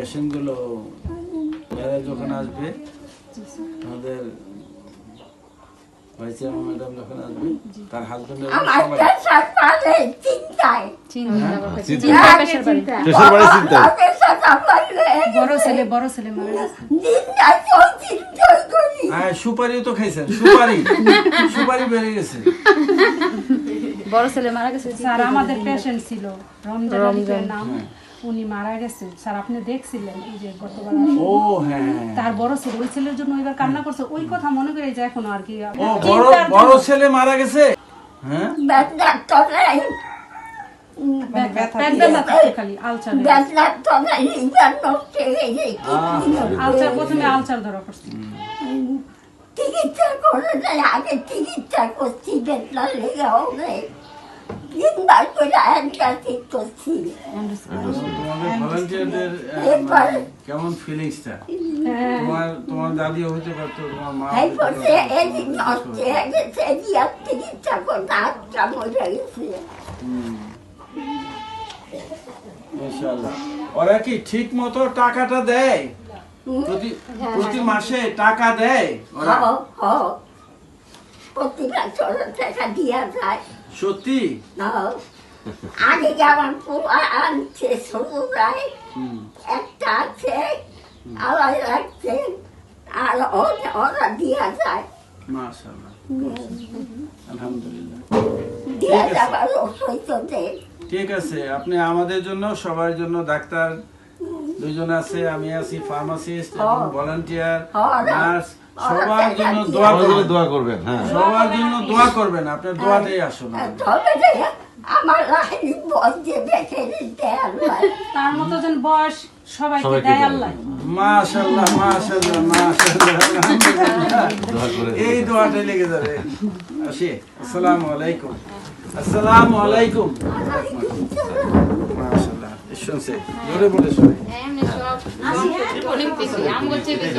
পেশেন্টগুলো মেয়েরা যখন আসবে আমাদের ভাইস ম্যাডাম যখন আসবে তার হ্যাঁ? সুপারিও তো খাইছেন সুপারি। সুপারি বেড়ে গেছে। বড় ছেলে মারা গেছে। স্যার আমাদের পেশেন্ট ছিল। রমজান নাম। উনি মারা গেছে স্যার আপনি দেখছিলেন এই যে গতবার ও হ্যাঁ হ্যাঁ। তার বড় ছেলে ওই ছেলের জন্য এবার কান্না করছে। ওই কথা মনে করে যে এখনও আর কি। ও বড় বড় ছেলে মারা গেছে? হ্যাঁ? আলচার হয়ে প্রথমে আলচার ধরা পড়ছে। চিকিৎসা করে আগে চিকিৎসা করছি বেদনা লেগে হবে। তিনবার করে অ্যান্টাসিড করছি ভলান্টিয়ারদের কেমন ফিলিংসটা হ্যাঁ তোমার তোমার দাদিও হতে পারতো তোমার মা এই হতে করছে এদিন নষ্ট হয়ে গেছে দিয়ে চিকিৎসা করতে আটটা মরে গেছে ওরা কি ঠিক মতো টাকাটা দেয়? প্রতি প্রতি মাসে টাকা দেয় ওরা? টাকা দিয়া যায়। সত্যি। আগে যেমন। একটা আছে লাগছে আর ওরা- দিয়া যায়। ঠিক আছে। আপনি আমাদের জন্য সবার জন্য ডাক্তার দুজন আছে আমি আছি ফার্মাসিস্ট। ভলান্টিয়ার নার্স সবার জন্য দোয়া করবেন। দোয়া করবেন হ্যাঁ। সবার জন্য দোয়া করবেন আপনার দোয়াটাই আসুন আমার লাইনি বলছে দেখে নিতে আল্লাহ তার মতো যেন বয়স সবাইকে সবাইকে দেয় দেয়। আল্লাহ। মাশাআল্লাহ মাশাআল্লাহ মাশাআল্লাহ। আলহামদুলিল্লাহ দোয়া করে এই দোয়াটাই লেগে যাবে। আসি আসসালামু আলাইকুম। আসসালামু আলাইকুম। মাশাআল্লাহ শুনছে জোরে বলে এমনি সব। আম করছে বেশি।